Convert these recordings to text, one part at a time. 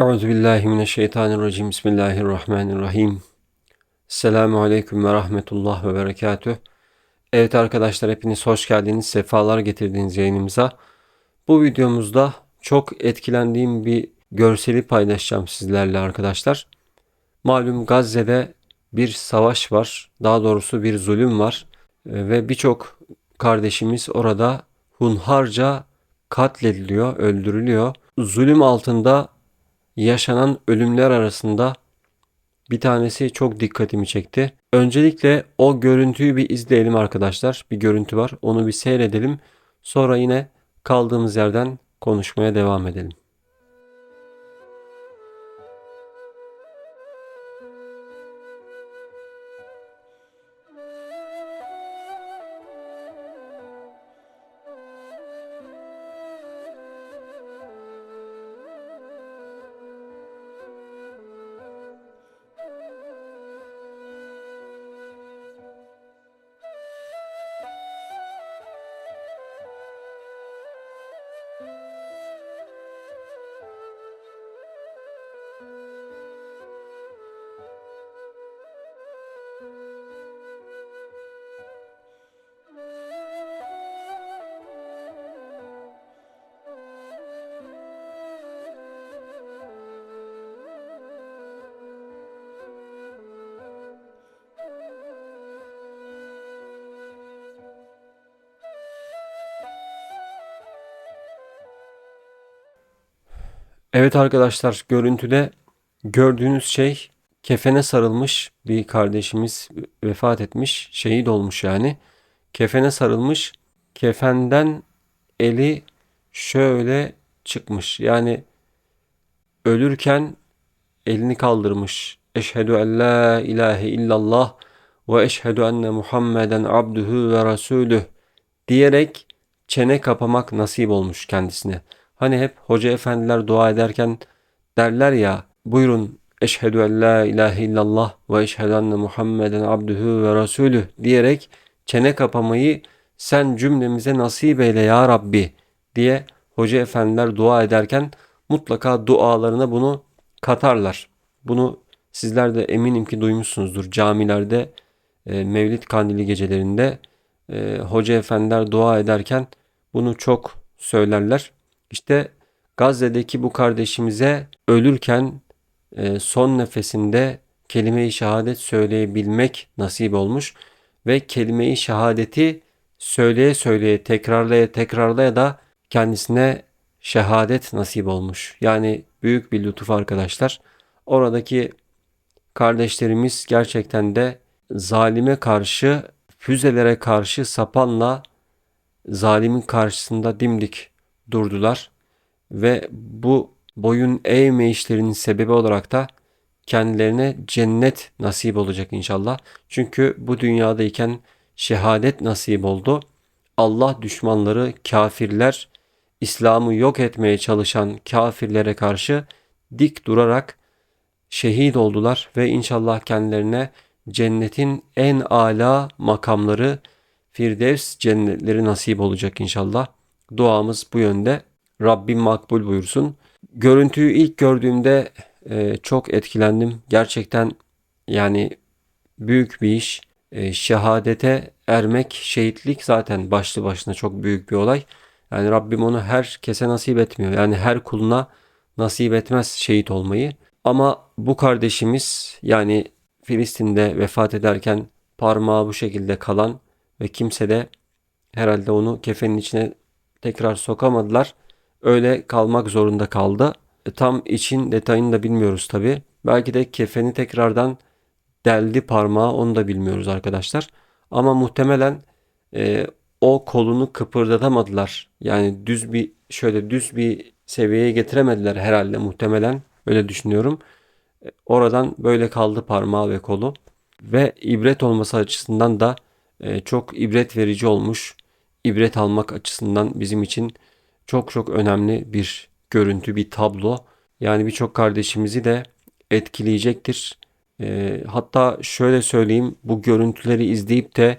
Euzubillahimineşşeytanirracim. Bismillahirrahmanirrahim. Selamun Aleyküm ve Rahmetullah ve Berekatüh. Evet arkadaşlar hepiniz hoş geldiniz. Sefalar getirdiğiniz yayınımıza. Bu videomuzda çok etkilendiğim bir görseli paylaşacağım sizlerle arkadaşlar. Malum Gazze'de bir savaş var. Daha doğrusu bir zulüm var. Ve birçok kardeşimiz orada hunharca katlediliyor, öldürülüyor. Zulüm altında yaşanan ölümler arasında bir tanesi çok dikkatimi çekti. Öncelikle o görüntüyü bir izleyelim arkadaşlar. Bir görüntü var. Onu bir seyredelim. Sonra yine kaldığımız yerden konuşmaya devam edelim. Evet arkadaşlar görüntüde gördüğünüz şey kefene sarılmış bir kardeşimiz vefat etmiş, şehit olmuş yani. Kefene sarılmış, kefenden eli şöyle çıkmış. Yani ölürken elini kaldırmış. Eşhedü en la ilahe illallah ve eşhedü enne Muhammeden abduhu ve rasulüh diyerek çene kapamak nasip olmuş kendisine. Hani hep hoca efendiler dua ederken derler ya buyurun eşhedü en la ilahe illallah ve eşhedü enne Muhammeden abdühü ve rasulüh diyerek çene kapamayı sen cümlemize nasip eyle ya Rabbi diye hoca efendiler dua ederken mutlaka dualarına bunu katarlar. Bunu sizler de eminim ki duymuşsunuzdur. Camilerde e, Mevlid Kandili gecelerinde e, hoca efendiler dua ederken bunu çok söylerler. İşte Gazze'deki bu kardeşimize ölürken e, son nefesinde kelime-i şehadet söyleyebilmek nasip olmuş ve kelime-i şehadeti söyleye söyleye tekrarlaya tekrarlaya da kendisine şehadet nasip olmuş. Yani büyük bir lütuf arkadaşlar. Oradaki kardeşlerimiz gerçekten de zalime karşı, füzelere karşı sapanla zalimin karşısında dimdik durdular ve bu boyun eğme işlerinin sebebi olarak da kendilerine cennet nasip olacak inşallah. Çünkü bu dünyadayken şehadet nasip oldu. Allah düşmanları, kafirler, İslam'ı yok etmeye çalışan kafirlere karşı dik durarak şehit oldular ve inşallah kendilerine cennetin en ala makamları Firdevs cennetleri nasip olacak inşallah. Duamız bu yönde. Rabbim makbul buyursun. Görüntüyü ilk gördüğümde e, çok etkilendim. Gerçekten yani büyük bir iş. E, şehadete ermek, şehitlik zaten başlı başına çok büyük bir olay. Yani Rabbim onu herkese nasip etmiyor. Yani her kuluna nasip etmez şehit olmayı. Ama bu kardeşimiz yani Filistin'de vefat ederken parmağı bu şekilde kalan ve kimse de herhalde onu kefenin içine tekrar sokamadılar. Öyle kalmak zorunda kaldı. E, tam için detayını da bilmiyoruz tabi. Belki de kefeni tekrardan deldi parmağı onu da bilmiyoruz arkadaşlar. Ama muhtemelen e, o kolunu kıpırdatamadılar. Yani düz bir şöyle düz bir seviyeye getiremediler herhalde muhtemelen. Öyle düşünüyorum. E, oradan böyle kaldı parmağı ve kolu. Ve ibret olması açısından da e, çok ibret verici olmuş ibret almak açısından bizim için çok çok önemli bir görüntü, bir tablo. Yani birçok kardeşimizi de etkileyecektir. E, hatta şöyle söyleyeyim bu görüntüleri izleyip de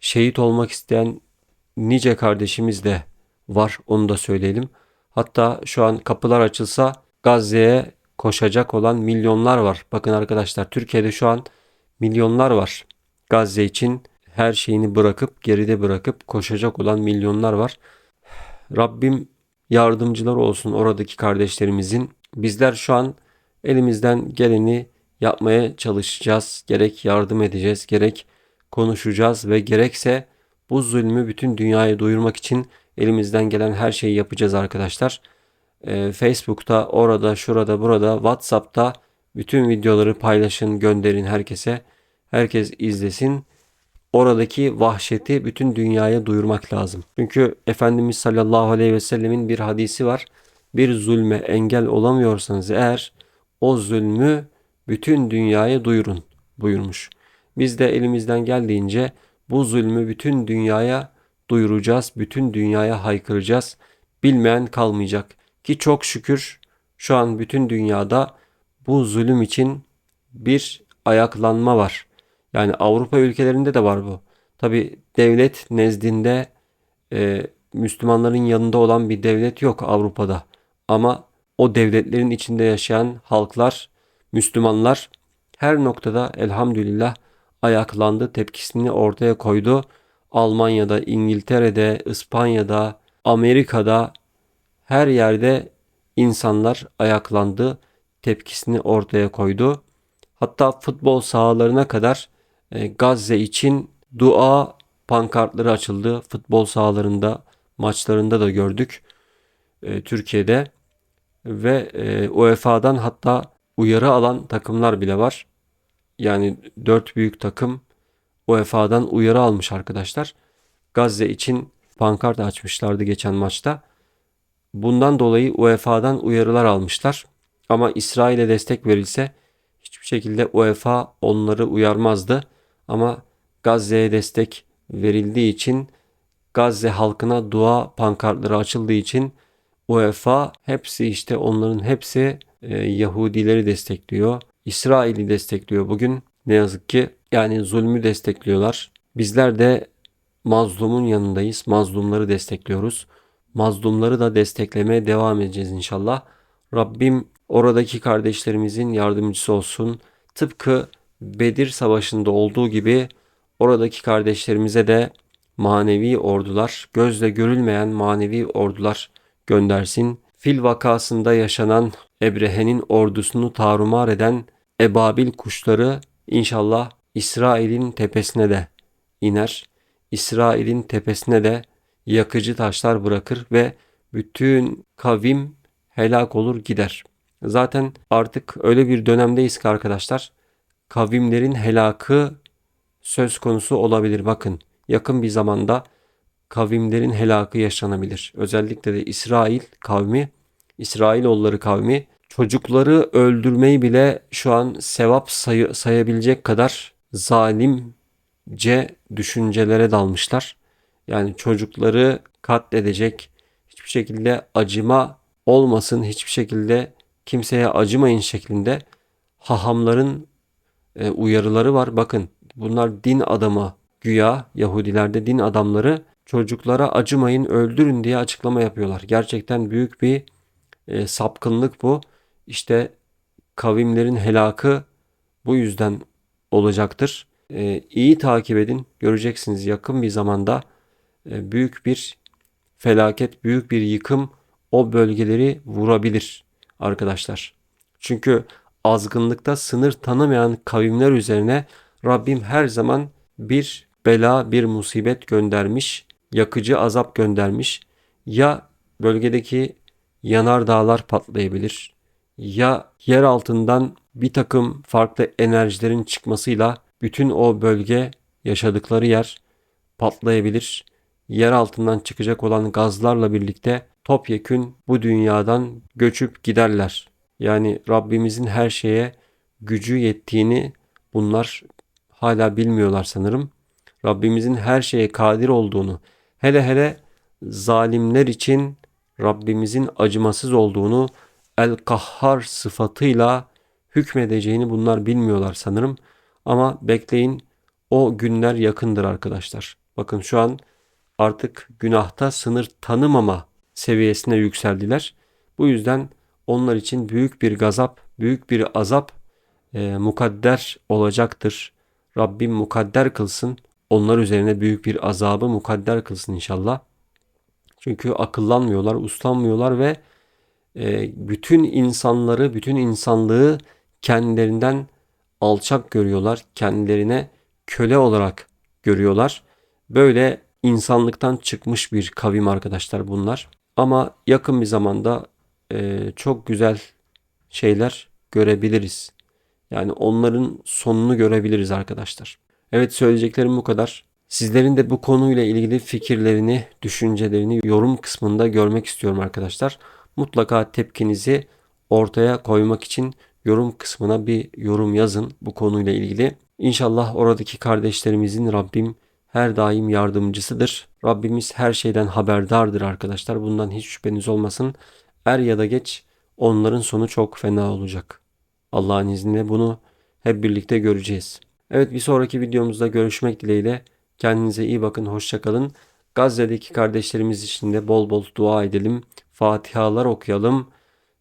şehit olmak isteyen nice kardeşimiz de var onu da söyleyelim. Hatta şu an kapılar açılsa Gazze'ye koşacak olan milyonlar var. Bakın arkadaşlar Türkiye'de şu an milyonlar var. Gazze için her şeyini bırakıp geride bırakıp koşacak olan milyonlar var. Rabbim yardımcılar olsun oradaki kardeşlerimizin. Bizler şu an elimizden geleni yapmaya çalışacağız. Gerek yardım edeceğiz, gerek konuşacağız ve gerekse bu zulmü bütün dünyaya duyurmak için elimizden gelen her şeyi yapacağız arkadaşlar. Ee, Facebook'ta, orada, şurada, burada, WhatsApp'ta bütün videoları paylaşın, gönderin herkese. Herkes izlesin. Oradaki vahşeti bütün dünyaya duyurmak lazım. Çünkü Efendimiz sallallahu aleyhi ve sellemin bir hadisi var. Bir zulme engel olamıyorsanız eğer o zulmü bütün dünyaya duyurun buyurmuş. Biz de elimizden geldiğince bu zulmü bütün dünyaya duyuracağız, bütün dünyaya haykıracağız. Bilmeyen kalmayacak. Ki çok şükür şu an bütün dünyada bu zulüm için bir ayaklanma var. Yani Avrupa ülkelerinde de var bu. Tabi devlet nezdinde e, Müslümanların yanında olan bir devlet yok Avrupa'da. Ama o devletlerin içinde yaşayan halklar, Müslümanlar her noktada elhamdülillah ayaklandı, tepkisini ortaya koydu. Almanya'da, İngiltere'de, İspanya'da, Amerika'da her yerde insanlar ayaklandı, tepkisini ortaya koydu. Hatta futbol sahalarına kadar Gazze için dua pankartları açıldı. Futbol sahalarında, maçlarında da gördük e, Türkiye'de ve e, UEFA'dan hatta uyarı alan takımlar bile var. Yani dört büyük takım UEFA'dan uyarı almış arkadaşlar. Gazze için pankart açmışlardı geçen maçta. Bundan dolayı UEFA'dan uyarılar almışlar. Ama İsrail'e destek verilse hiçbir şekilde UEFA onları uyarmazdı. Ama Gazze'ye destek verildiği için Gazze halkına dua pankartları açıldığı için UEFA hepsi işte onların hepsi e, Yahudileri destekliyor. İsrail'i destekliyor bugün. Ne yazık ki yani zulmü destekliyorlar. Bizler de mazlumun yanındayız. Mazlumları destekliyoruz. Mazlumları da desteklemeye devam edeceğiz inşallah. Rabbim oradaki kardeşlerimizin yardımcısı olsun. Tıpkı Bedir Savaşı'nda olduğu gibi oradaki kardeşlerimize de manevi ordular, gözle görülmeyen manevi ordular göndersin. Fil vakasında yaşanan Ebrehe'nin ordusunu tarumar eden ebabil kuşları inşallah İsrail'in tepesine de iner. İsrail'in tepesine de yakıcı taşlar bırakır ve bütün kavim helak olur gider. Zaten artık öyle bir dönemdeyiz ki arkadaşlar kavimlerin helakı söz konusu olabilir. Bakın yakın bir zamanda kavimlerin helakı yaşanabilir. Özellikle de İsrail kavmi, İsrailoğulları kavmi çocukları öldürmeyi bile şu an sevap say sayabilecek kadar zalimce düşüncelere dalmışlar. Yani çocukları katledecek, hiçbir şekilde acıma olmasın, hiçbir şekilde kimseye acımayın şeklinde hahamların e, uyarıları var. Bakın bunlar din adamı güya Yahudilerde din adamları çocuklara acımayın öldürün diye açıklama yapıyorlar. Gerçekten büyük bir e, sapkınlık bu. İşte kavimlerin helakı bu yüzden olacaktır. E, iyi takip edin. Göreceksiniz yakın bir zamanda e, büyük bir felaket, büyük bir yıkım o bölgeleri vurabilir arkadaşlar. Çünkü azgınlıkta sınır tanımayan kavimler üzerine Rabbim her zaman bir bela, bir musibet göndermiş, yakıcı azap göndermiş. Ya bölgedeki yanar dağlar patlayabilir ya yer altından bir takım farklı enerjilerin çıkmasıyla bütün o bölge yaşadıkları yer patlayabilir. Yer altından çıkacak olan gazlarla birlikte topyekün bu dünyadan göçüp giderler. Yani Rabbimizin her şeye gücü yettiğini bunlar hala bilmiyorlar sanırım. Rabbimizin her şeye kadir olduğunu, hele hele zalimler için Rabbimizin acımasız olduğunu, el-kahhar sıfatıyla hükmedeceğini bunlar bilmiyorlar sanırım. Ama bekleyin o günler yakındır arkadaşlar. Bakın şu an artık günahta sınır tanımama seviyesine yükseldiler. Bu yüzden onlar için büyük bir gazap, büyük bir azap e, mukadder olacaktır. Rabbim mukadder kılsın. Onlar üzerine büyük bir azabı mukadder kılsın inşallah. Çünkü akıllanmıyorlar, uslanmıyorlar ve e, bütün insanları, bütün insanlığı kendilerinden alçak görüyorlar. Kendilerine köle olarak görüyorlar. Böyle insanlıktan çıkmış bir kavim arkadaşlar bunlar. Ama yakın bir zamanda e, çok güzel şeyler görebiliriz. Yani onların sonunu görebiliriz arkadaşlar. Evet söyleyeceklerim bu kadar. Sizlerin de bu konuyla ilgili fikirlerini, düşüncelerini yorum kısmında görmek istiyorum arkadaşlar. Mutlaka tepkinizi ortaya koymak için yorum kısmına bir yorum yazın bu konuyla ilgili. İnşallah oradaki kardeşlerimizin Rabbim her daim yardımcısıdır. Rabbimiz her şeyden haberdardır arkadaşlar. Bundan hiç şüpheniz olmasın. Er ya da geç onların sonu çok fena olacak. Allah'ın izniyle bunu hep birlikte göreceğiz. Evet bir sonraki videomuzda görüşmek dileğiyle. Kendinize iyi bakın, hoşçakalın. Gazze'deki kardeşlerimiz için de bol bol dua edelim. Fatihalar okuyalım.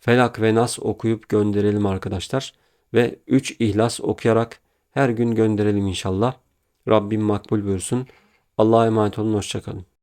Felak ve Nas okuyup gönderelim arkadaşlar. Ve 3 ihlas okuyarak her gün gönderelim inşallah. Rabbim makbul buyursun. Allah'a emanet olun, hoşçakalın.